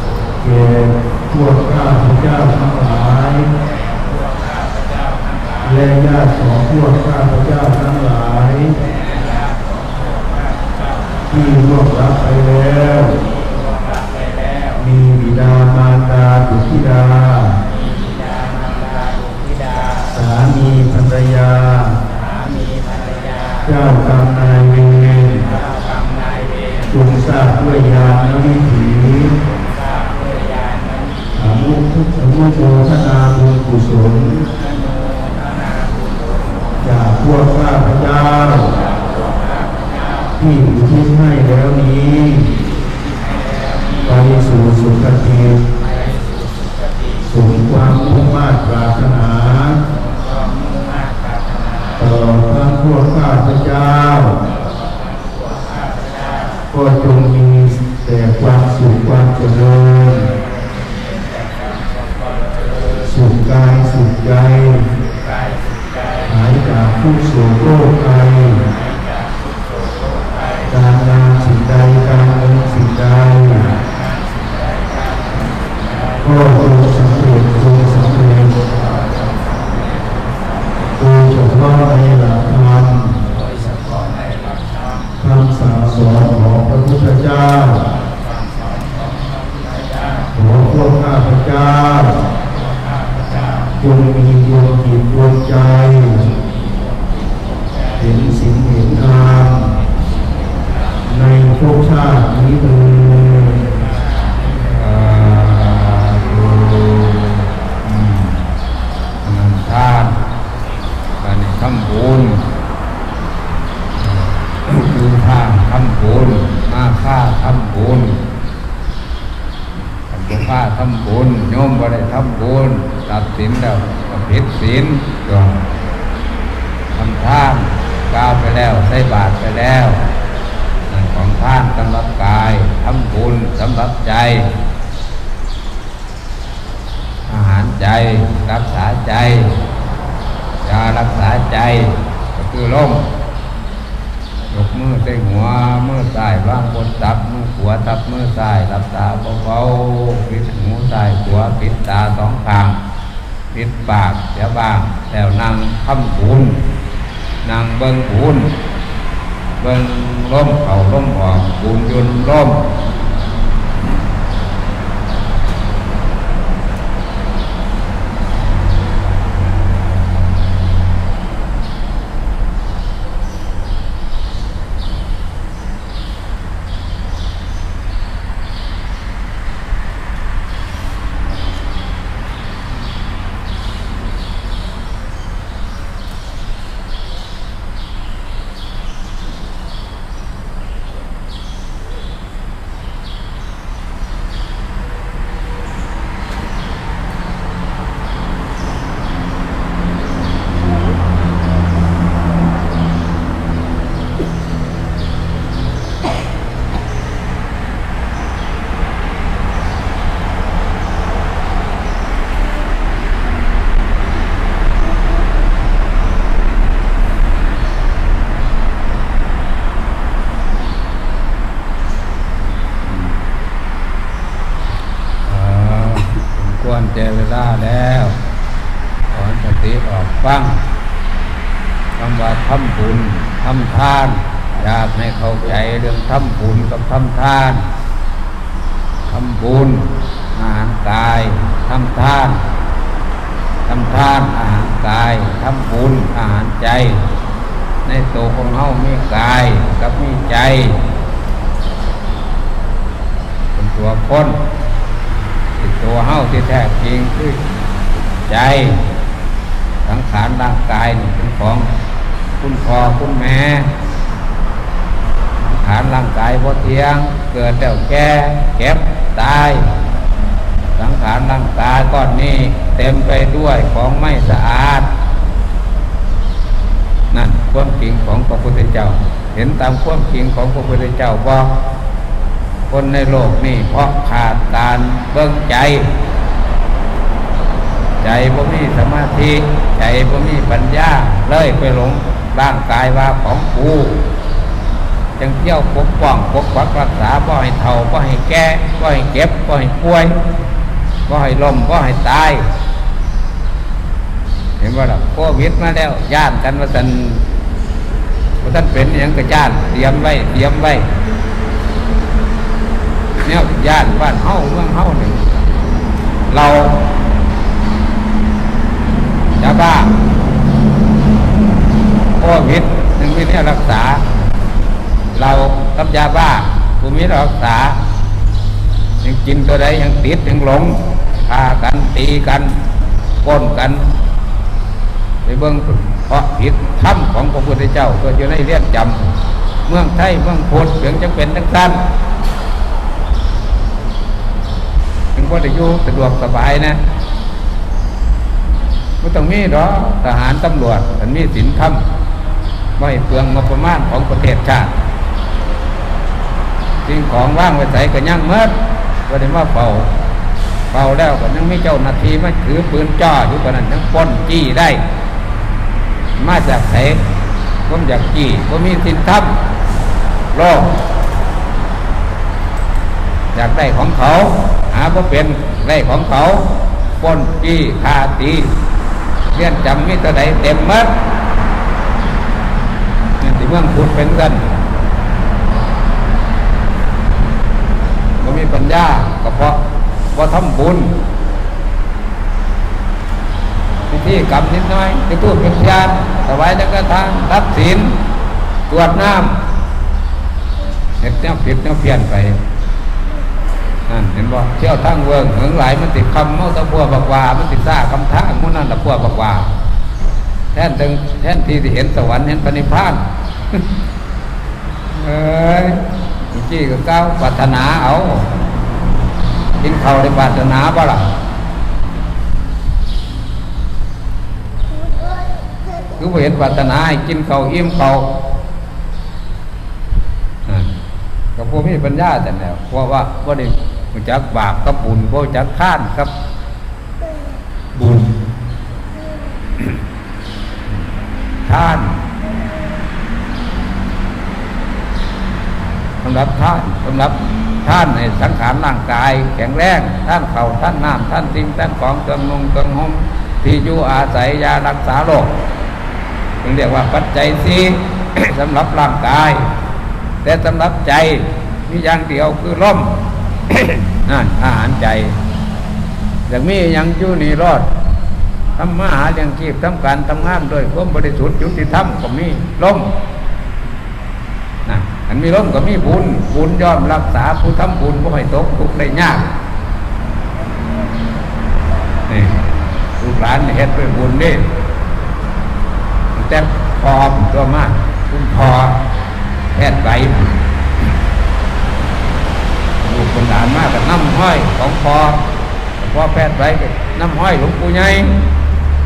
สุขแก่พวกข้าพเจ้าทั้งหลายและญาติของพวกข้าพเจ้าทั้งหลาย ที่ร่วงรับไปแล้ว มีบิดามารดาบุตรธิดา สามีภรรยา เจ้ากรรมนายเวร จงทราบด้วยญาณวิถีสามุทุกสมุโมทนาบุญกุศล ทำบุญโยมก็ได้ทำบุญตัดสินแล้วผิดศีลก็ทำทานก้าวไปแล้วใส่บาตรไปแล้วของท่านสำหรับกายทำบุญสำหรับใจ อาหารใจรักษาใจยารักษาใจก็คือลมยกมือใส่หัวมือ วางบนตับมือขวาทับมือซ้ายหลับตาเบาๆปิดหูซ้ายขวาปิดตาสองข้างปิดปากเสียบ้างแล้วนั่งทำบุญนั่งเบิ้งบุญเบิ้งลมเข่าลมออกบุญยุนลมาแล้วถอนสติออกฟังคำว่าทำบุญทำทานอยากให้เข้าใจเรื่องทำบุญกับทำทานทำบุญอาหารกายทำทานทำทานอาหารกายทำบุญอาหารใจ ในตัวของเฮามีกายกับมีใจ เป็นตัวคน ตัวเฮ้าที่แท้จริงคือใจสังขารร่างกายนี่เป็นของคุณพ่อคุณแม่สังขารร่างกายพอเทียง เกิดแล้วแก่เก็บตายสังขารร่างกายก้อนนี้เต็มไปด้วยของไม่สะอาดนั่นความจริงของพระพุทธเจ้า เห็นตามความจริงของพระพุทธเจ้าว่า คนในโลกนี่เพราะขาดการเบิ่งใจ ใจบ่มีสมาธิ ใจบ่มีปัญญา เลยไปหลงร่างกายว่าของกูจังเที่ยวปกป้องปกปักรักษาบ่ให้เฒ่าบ่ให้แก่บ่ให้เก็บบ่ให้ป่วยบ่ให้ล้มบ่ให้ตาย เห็นว่าล่ะโควิดมาแล้วย่านกันว่าสันว่าท่านเป็นอหยังก็ย่านเตรียมไว้เตรียมไว้ เนี่ยย่านบ้านเฮาเมืองเฮาหนึ่งเราชาบ้านโควิดหนึ่งมีเนี่ยรักษา เรากับยาบ้าภูมิรักษา ยังกินตัวใดยังติดยังหลงฆ่ากันตีกันก้นกัน ไปเบิ่งเพราะผิดธรรมของพระพุทธเจ้าก็อยู่ในเรียนจำเมืองไทยเมืองพุทธเพียงจังเป็นทั้งสั้น ถึงก็ได้อยู่สะดวกสบายนะไม่ต้องมีหรอทหารตำรวจมันมีศีลธรรมไม่เปลืองงบประมาณของประเทศชาติสิ่งของว่างไว้ใส่ก็ยั่งเมื่อก็ได้มาเป่าเป่าแล้วก็ยังไม่เจ้าหน้าที่มาถือปืนจ่ออยู่กว่านั้นยังป้นจี้ได้ มาจากไหนผมอยากจี้ผมมีสินธรรมโลกอยากได้ของเขาาว่าเป็นได้ของเขาป้นจี้คาตีเรียนจำมิตรใดเต็มมัดนี่ที่เมืองพูดเป็นกันผมมีปัญญาก็เพราะว่าทำบุญพิธีกรรมนิดน้อยจะทูบเป็นยานถวายสังฆทานรับศีลตรวจน้ำเห็ดแนวผิดแนวเพี้ยนไป นั่นเห็นบ่เที่ยวทั้งเวิงเหิงหลายมันติดคำเมาตะพัวบักวามันติดซ่าคำท่ามุนั่นตะพัวบักวาแทนถึงแทนที่ที่เห็นสวรรค์เห็นปณิพานเอ้ยจี้ก็ก้าวปรารถนาเอากินข้าได้ปรารถนาบ่ล่ะคือเห็นปรารถนาให้กินเขาอิ่มเขาวนั่นก็พวกมีปัญญาแต่แล้วเพราะว่าบ่ได้ รู้จักบาปกับบุญบ่รู้จักข้านครับบุญท่านสำหรับท่านสำหรับท่านในสังขารร่างกาย แข็งแรงท่านเข่าท่านน้ำท่านสิ่งท่านของเครื่องนุ่งเครื่องห่มที่อยู่อาศัยยารักษาโรคเรียกว่าปัจจัยสี่สำหรับร่างกาย แต่สำหรับใจมีอย่างเดียวคือล่ม นั่นอาหารใจอย่างมีอย่างอยู่นี่รอดทำมาหาเลี้ยงชีพทำการทำงานโดยความบริสุทธิ์ยุติธรรมก็มีล่มนะอันมีล่มก็มีบุญบุญย่อมรักษาผู้ทำบุญผู้ให้ตกทุกข์ได้ยากนี่ลูกหลานเฮ็ดด้วยบุญนี่แต่พอมตัวมากคุณพอแพทย์ใบ คนหลานมากกับน้ำห้อยของพอพอแพทย์ใบกับน้ำห้อยหลวงปู่ใหญ่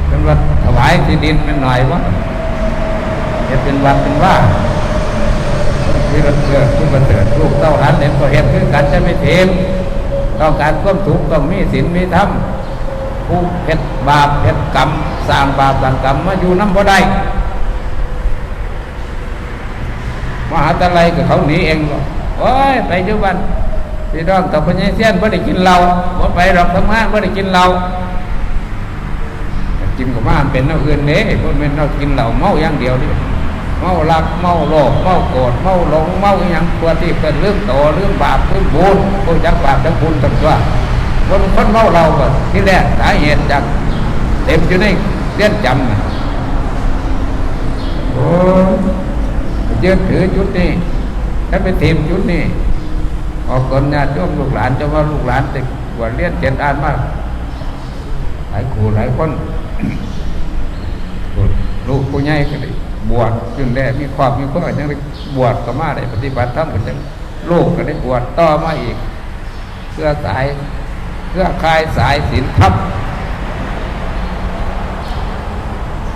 เป็นวัดถวายที่ดินเป็นหน่อยวะจะเป็นวัดเป็นว่าที่เราเกิดคุณประเสริฐลูกเต้าหลานเห็นก็เห็นคือกันจะไม่เทียมต้องการความถูกต้องมีศีลมีธรรมผู้เพ็ดบาปเพ็ดกรรมสร้างบาปสร้างกรรมมาอยู่น้ำบ่ได้มหาตะไลกับเขาหนีเองก็โอ้ยไปอยู่บ้าน พี่น้องตะพญเสียนไม่ได้กินเหล้าบ่ไปหรอกทำงานไม่ได้กินเหล้ากินกับมานเป็นเน่าอื่นเด้พวกมันเรากินเหล้าเมาอย่างเดียวนี่เมารักเมาโลภเมาโกรธเมาหลงเมาอย่างตัวที่เป็นเรื่องโตเรื่องบาปเรื่องบุญพวกจักบาปจักบุญตั้งตัวคนคนเมาเราก็ที่แรกสาเหตุจากเต็มอยู่ในเลี้ยนจำนะโอ้ยึดถือจุดนี้ถ้าไปเต็มจุดนี้ ออกคนญาติโยมลูกหลานจะว่าลูกหลานติดกว่าเลี้ยนเจ็ดอ่านมากหลายครูหลายคนลูกผู้ใหญ่ก็ได้บวชจึงได้มีความมีความยังได้บวชก็มาได้ปฏิบัติธรรมก็จังลูกก็ได้บวชต่อมาอีกเพื่อสายเพื่อคลายสายศีลธรรม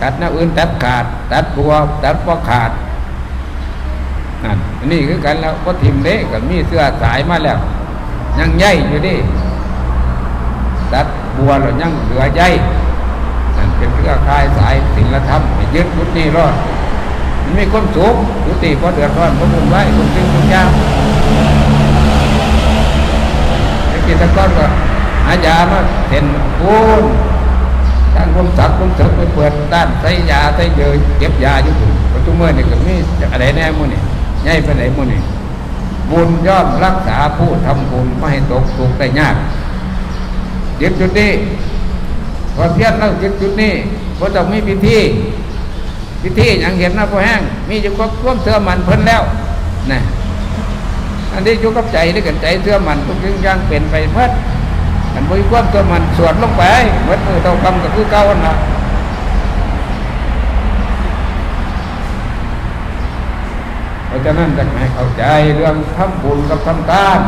ตัดหน้าอื่นตัดขาด ตัดบัวตัดพอขาด อันนี่คือกันแล้วก็ทิมเด้ก็มีเสื้อสายมาแล้วยังใหญ่อยู่ดิตัดบัวเรายังเหลือใยนั่นเป็นเครือข่ายสายศีลธรรมยึดยุดนี่รอดมันมีคนสูงยุติเพราะเดือดร้อนเพราะบุญไว้คนจริงคนยางไอ้กิจกรก็หายามาเห็นปูนตั้งรวมสักรวมเสกไปเปิดด้านใส่ยาใส่เยอเก็บยาอยู่ถูกปัจจุบันนี่ก็มีอะไรแน่มุ่นี่ ใหญ่ไปไหนมุนี่บุญย่อมรักษาผู้ทำบุญไม่ให้ตกทุกข์ได้ยากยึดจุดนี้พอเพียรเรายึดจุดนี้พอต้องมีพิธีพิธีอย่างเห็นหนะพอแห้งมีอยู่กับร่วมเสื้อมันเพิ่นแล้วนะอันนี้อยู่กับใจด้กันใจเสื้อมันทุกอย่างเป็นไปเมื่อมันบริความเสื้อมันสวดลงไปเมื่อมือเท่ากำก็คือเก่านนะเพ ราะฉะนั้นจะให้เข้าใจเรื่องทำบุญกับทำทาน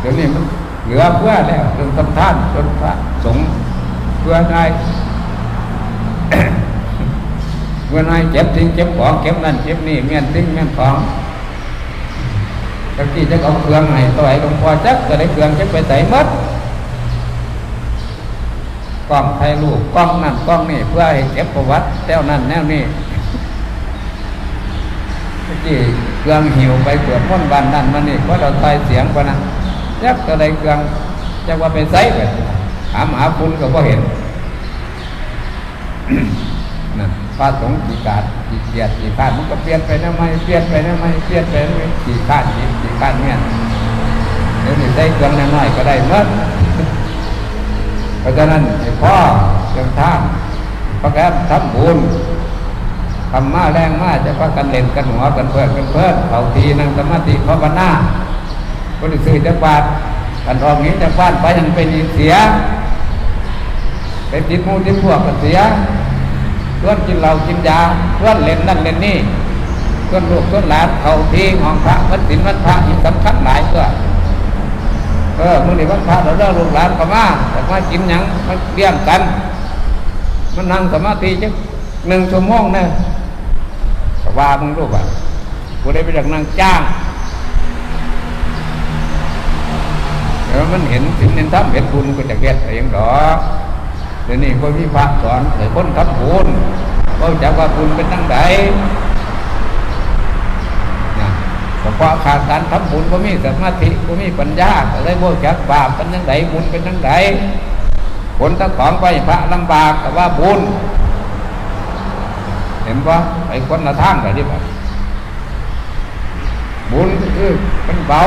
เดี๋ยวนี้มันเหลือเพื่อแล้วเรื่องทำทานจนพระสงฆ์เพื่อนายเพื่อนายเจ็บทิ้งเจ็บของเก็บนั่นเจ็บนี่เมียนทิ้งเมียนของตะกี้จะเอาเครื่องให้ตัวไอ้หลวงพ่อจักก็ได้เครื่องจะไปใส่มัดกล้องไทยลูกกล้องนั่นกล้องนี่เพื่อให้เก็บประวัติแนวนั่นแนวนี้ ตะกี้เครื่องหิวไปเกิดพ้นบ้านนั่นมันนี่เพราะเราใส่เสียงปะนะยักษ์ก็ได้เครื่องจะว่าไปใส่ไปหามหาคุณก็บ่เห็นนั่นพระสงฆ์กี่การกี่เกียรติกี่ข้านมันก็เปลี่ยนไปนะไม่เปลี่ยนไปนะไม่เปลี่ยนไปนะไม่กี่ข้านกี่กี่ข้านเนี่ยเดี๋ยวนี้ได้เครื่องน้อยก็ได้เมื่อเพราะฉะนั้นไอ้พ่อเครื่องท่านประกันทำบุญ ทำมาแรงมาจะพากันเล่นกันหัวกันเพื่อนกันเพื่อนเขาทีนั่งสมาธิภาวนาบริสุทธิ์จะบาดกันออกนี้จะฟาดไปยังเป็นเสียเป็นติดมูติดพวกก็เสียเพื่อนกินเหล้ากินยาเพื่อนเล่นนั่นเล่นนี่เพื่อนลูกเพื่อนหลานเขาทีของพระวันศีลวันพระอีกสำคัญหลายเพื่อเออมึงนี่วันพระเราเลิกลูกหลานก็มาแต่มากินยังมาเลี้ยงกัน มันนั่งสมาธิจักหนึ่งชั่วโมงเนี่ย ว่ามึงรู้ป่ะกูได้ไปจากนั่งจ้างแล้วมันเห็นสิ่งนั้นทำเห็นบุญก็จะเก็ดเองดอกเดี๋ยวนี้ก็มีพระสอนให้คนทำบุญก็จะว่าบุญเป็นตั้งใดนะแต่พอขาดการทำบุญก็มีสมาธิก็มีปัญญาก็เลยโบจักบาปเป็นตั้งใดบุญเป็นตั้งใดผลทั้งของไปพระลำบากแต่ว่าบุญ ห็นปะไอ้คนละทางกันที่แบบบุญคือมันเบา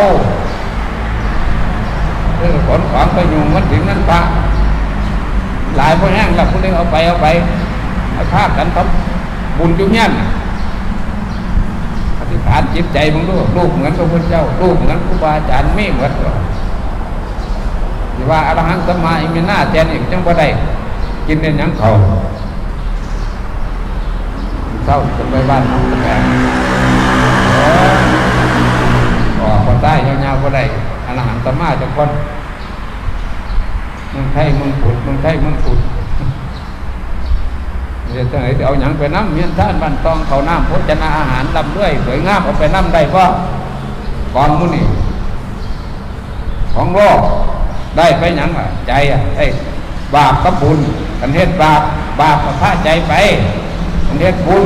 เออขนของไปยุงมันถึงนั้นพระหลายพวกแห้งแล้วพวกนี้เอาไปเอาไปเอาภากันทำบุญจุเงี้ยนน่ะอธิษฐานจิตใจมึงดูลูกเหมือนพระพุทธเจ้าลูกเหมือนครูบาอาจารย์ไม่เหมือนหรอกว่าอรหังสัมมาอิมินาแทนอีกจังบ่ได้กินในยังเขา เศร้าจะไปบ้านน้องแก่ออกคนใต้ยาวๆก็ได้อรหันตมาจากคนมึงไทยมึงผุดมึงไทยมึงผุดเดี๋ยวจะไหนเอาหยังไปน้ำเมียนท่านบ้านตองเขาน้ำพจนาอาหารลำด้วยสวยงามเอาไปน้ำได้ก็ก่อนมุนี่ของโลกได้ไปหยังอะใจอะไอ้บาปกับบุญกันเทศบาปบาปกับพระใจไป กันเทศบุญ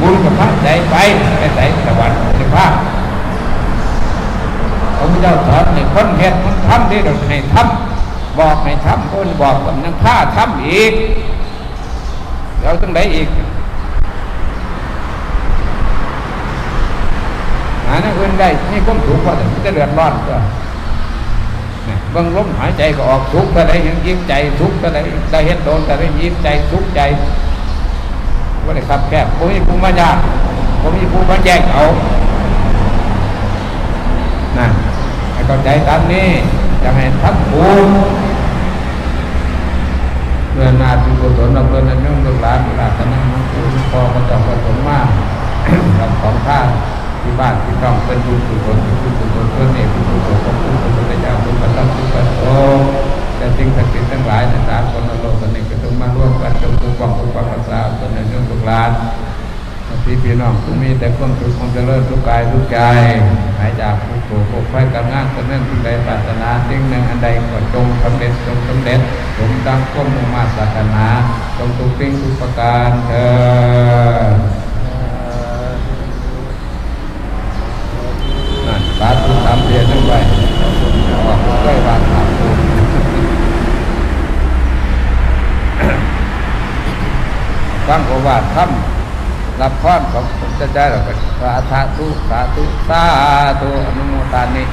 บุญกับพระใจไปไปใส่สวรรค์ในภาพพระพุทธเจ้าสอนให้คนเฮ็ดมันทำที่เราให้ทบอกให้ทำคนบอกกำนังผ้าทำอีกแล้วตั้งไหนอีกหาหน้าอื่นได้นี่ก้มถูกว่าแต่จะเดือดร้อนก็เนี่ยบางลมหายใจก็ออกทุกข์ก็ได้ยังยิ้มใจทุกข์ก็ได้ได้เห็นโดนก็ได้ยิ้มใจทุกข์ใจ ว่าได้ขับแคบผมมีภูมิปัญญาผมมีภูมิปัญญาเอานั่นให้เข้าใจตามนี้จะให้ทับภูมิเพื่อนาทุกุศลเราเพื่อนนั่นยุ่งลูกหลานเวลาท่านนั่งคุณพ่อก็ต้องประสมมากกับของท่านที่บ้านที่ต้องเป็นบุญกุศลบุญกุศลเพื่อนเอกบุญกุศลของคุณพระพุทธเจ้าคุณพระธรรมคุณพระสงฆ์ แต่สิ่งศักดิ์สิทธิ์ทั้งหลายในสากลโลกตอนนี้ก็ต้องมาร่วมกันจงทุกความทุกความรักษาตนในเรื่องลูกหลานพี่พี่น้องผู้มีแต่ความสุขความเจริญทุกกายทุกใจหายจากทุกโศกโรคภัยการงานการเงินทุกใดปรารถนาสิ่งหนึ่งอันใดก็จงสำเร็จจงสำเร็จสมดังก้มมุ่งมาศาสนาจงทุกสิ่งทุกประการเถิดนั่นสาธุสามเดือนทั้งไปออกใกล้บานสามตัว ฟังโอวาทถ้ำรับพรของพระพุทธเจ้าเราก็สาธุสาธุสาธุอนุโมทานิ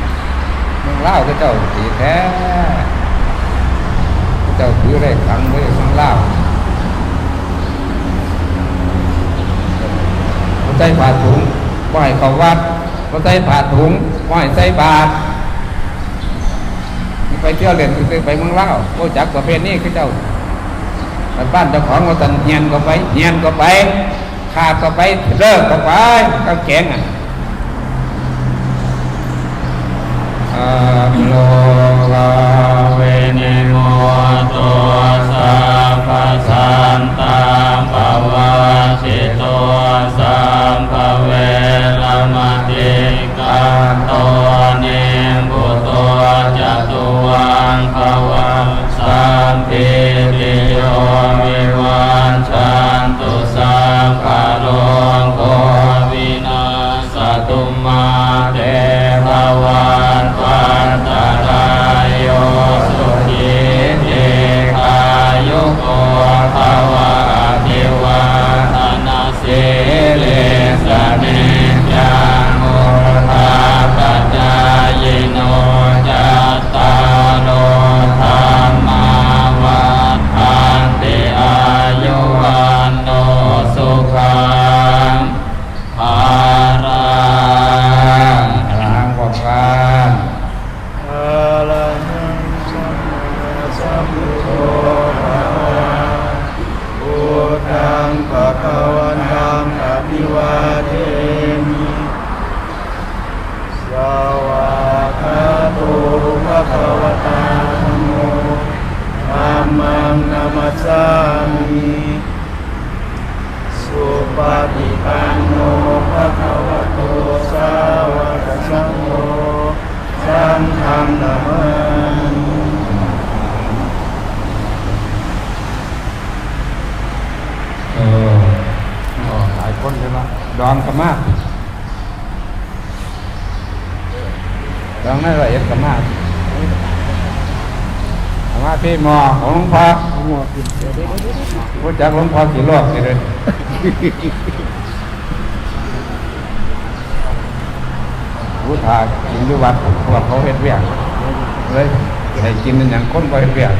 มืองเล่าก็เจ้าสีแท้เจ้าถือได้ขังไว้เมืองเล่าเขาใส่ผ้าถุงไหว้เขาวัดเขาใส่ผ้าถุงไหว้ใส่บาตรไปเที่ยวเล่นไปเมืองเล่าโอ้จักประเพณีคือเจ้า บ้านบ้านเจ้าของว่าตันเฮียนก็ไปเฮียนก็ไปขาดก็ไปเลิกก็ไปก็แข็งอะอะโลกาเวนิโมตัวสัพพสันตาภวะสิโตสัมภเวรมติกันโต สังฆังนามามิเออหลายคนเลยละดองกันมากดองไม่ละเอียดกันมากเอามาพี่หมอของหลวงพ่อรู้จักหลวงพ่อกี่รอบกี่เลย รู้ทากินด้วยวัดเพราะว่าเขาเฮ็ดเวียกเลยให้กินเป็นอย่างคนบ่เฮ็ดเวียก